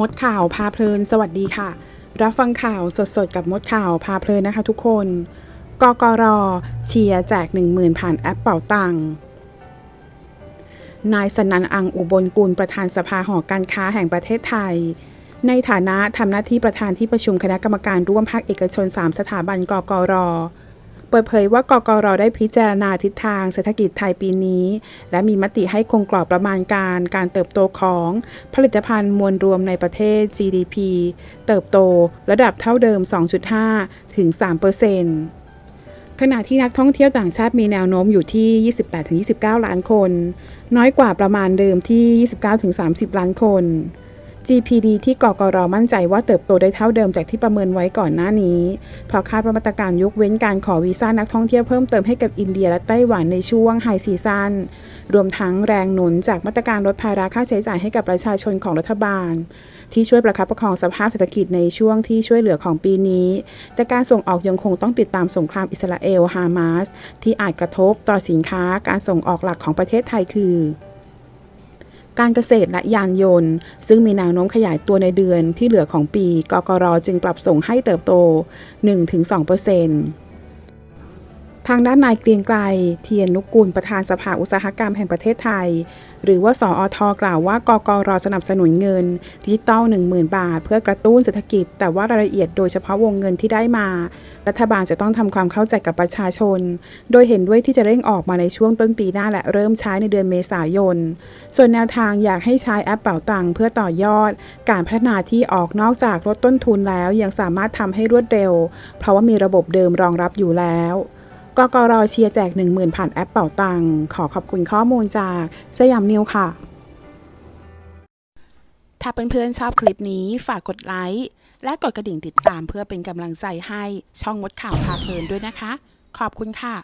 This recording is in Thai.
มดข่าวพาเพลิน สวัสดีค่ะ รับฟังข่าวสดๆ กับมดข่าวพาเพลินนะคะทุกคน กกรเชียร์แจก 10,000 ผ่านแอปเป่าตังนายสนันอังอุบลกุลประธานสภาหอการค้าแห่งประเทศไทย ในฐานะทำหน้าที่ประธานที่ประชุมคณะกรรมการร่วมภาคเอกชน 3 สถาบันกกร เปิดเผยว่ากกรได้พิจารณาทิศทางเศรษฐกิจไทยปีนี้ และมีมติให้คงกรอบประมาณการการเติบโตของผลิตภัณฑ์มวลรวมในประเทศ GDP เติบโตระดับเท่าเดิม 2.5 ถึง 3%ขณะที่นักท่องเที่ยวต่างชาติมีแนวโน้มอยู่ที่ 28-29 ล้านคน น้อยกว่าประมาณเดิมที่ 29-30 ล้านคน GPD ที่กกรมั่นใจว่าเติบโตได้เท่าเดิมจากที่ประเมินไว้ก่อนหน้านี้ เพราะคาดว่ามาตรการยกเว้นการขอวีซ่านักท่องเที่ยวเพิ่มเติมให้กับอินเดียและไต้หวันในช่วงไฮซีซันรวมทั้งแรงหนุนจากมาตรการลดภาระค่าใช้จ่ายให้กับประชาชนของรัฐบาล ที่ช่วยประคับประคองสภาพเศรษฐกิจในช่วงที่ช่วยเหลือของปีนี้ แต่การส่งออกยังคงต้องติดตามสงครามอิสราเอลฮามาสที่อาจกระทบต่อสินค้าการส่งออกหลักของประเทศไทยคือ การเกษตรและยานยนต์ ซึ่งมีแนวโน้มขยายตัวในเดือนที่เหลือของปี กกรจึงปรับส่งให้เติบโต 1-2% ทางด้านนายเกรียงไกรเทียนนุกกุลประธานสภาอุตสาหกรรมแห่งประเทศไทย หรือว่าสออทกล่าวว่ากกรสนับสนุนเงินดิจิตอล10,000 บาท เพื่อกระตุ้นเศรษฐกิจ แต่ว่ารายละเอียดโดยเฉพาะวงเงินที่ได้มา รัฐบาลจะต้องทำความเข้าใจกับประชาชน โดยเห็นด้วยที่จะเร่งออกมาในช่วงต้นปีหน้าและเริ่มใช้ในเดือนเมษายน ส่วนแนวทางอยากให้ใช้แอปเป่าตังเพื่อต่อยอด การพัฒนาที่ออกนอกจากลดต้นทุนแล้วยังสามารถทำให้รวดเร็ว เพราะว่ามีระบบเดิมรองรับอยู่แล้ว กกรเชียร์แจก 10,000ผ่านแอปเป่าตังขอขอบคุณข้อมูลจากสยามนิวค่ะ ถ้าเพื่อนๆชอบคลิปนี้ฝากกดไลค์และกดกระดิ่งติดตามเพื่อเป็นกำลังใจให้ช่องมดข่าวพาเพลินด้วยนะคะ ขอบคุณค่ะ